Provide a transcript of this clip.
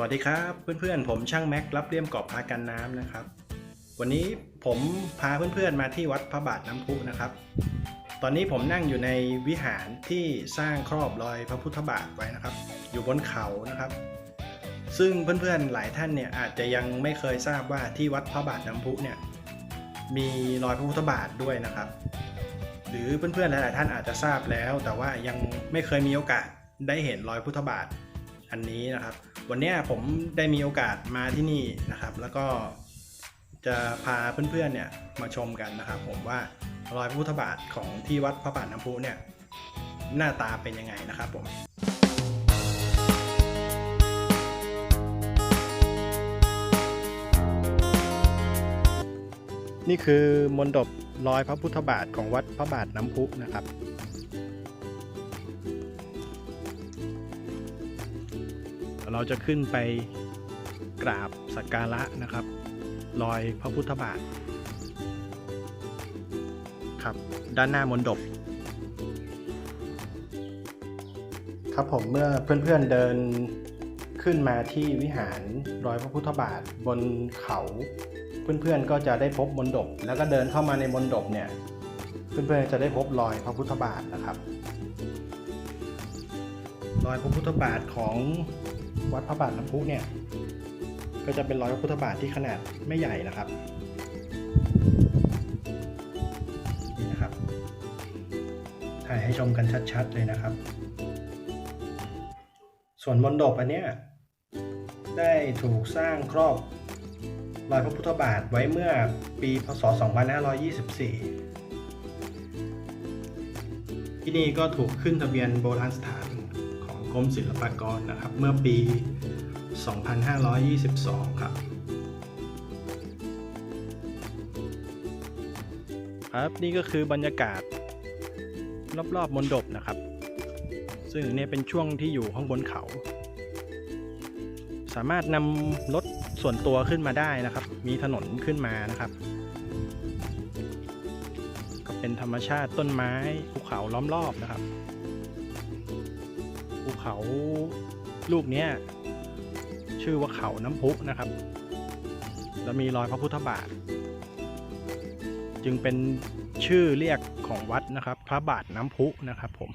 วัสดีครับเพื่อนๆ ผมช่างแม็กรับเลี่ยมกรอบพากันน้ำนะครับ วันนี้ผมพาเพื่อนๆมาที่วัดพระบาทน้ำพุนะครับ ตอนนี้ผมนั่งอยู่ในวิหารที่สร้างครอบรอยพระพุทธบาทไว้นะครับ อยู่บนเขานะครับ ซึ่งเพื่อนๆหลายท่านเนี่ยอาจจะยังไม่เคยทราบว่าที่วัดพระบาทน้ำพุเนี่ยมีรอยพระพุทธบาทด้วยนะครับ หรือเพื่อนๆหลายๆท่านอาจจะทราบแล้ว แต่ว่ายังไม่เคยมีโอกาสได้เห็นรอยพุทธบาท อันนี้นะครับ วันนี้ผมได้มีโอกาสมาที่นี่นะครับ แล้วก็จะพาเพื่อนๆเนี่ยมาชมกันนะครับผมว่ารอยพุทธบาทของที่วัดพระบาทน้ำพุเนี่ยหน้าตาเป็นยังไงนะครับผมนี่คือมนดบรอยพระพุทธบาทของวัดพระบาทน้ำพุนะครับ เราจะขึ้นไปกราบสักการะนะครับ รอยพระพุทธบาทครับด้านหน้ามนดบครับผมเมื่อเพื่อนๆเดินขึ้นมาที่วิหารรอยพระพุทธบาทบนเขา เพื่อนๆก็จะได้พบมนดบแล้วก็เดินเข้ามาในมนดบเนี่ยเพื่อนๆจะได้พบรอยพระพุทธบาทนะครับ รอยพระพุทธบาทของ วัดพระบาทน้ำพุเนี่ย ก็จะเป็นรอยพระพุทธบาทที่ขนาดไม่ใหญ่นะครับนี่นะครับ ถ่ายให้ชมกันชัดๆเลยนะครับ ส่วนมนดบอันเนี้ยได้ถูกสร้างครอบรอยพระพุทธบาทไว้เมื่อปีพศ 2524 ที่นี่ก็ถูกขึ้นทะเบียนโบราณสถาน กรมศิลปากรนะครับ เมื่อปี 2522 ครับ ครับนี่ก็คือบรรยากาศ รอบๆมณฑปนะครับ ซึ่งเนี่ยเป็นช่วงที่อยู่ข้างบนเขา สามารถนำรถส่วนตัวขึ้นมาได้นะครับ มีถนนขึ้นมานะครับก็เป็นธรรมชาติต้นไม้ภูเขาล้อมรอบนะครับ เขาลูกเนี้ยชื่อว่าเขาน้ำพุนะครับ แล้วมีรอยพระพุทธบาท จึงเป็นชื่อเรียกของวัดนะครับ พระบาทน้ำพุนะครับผม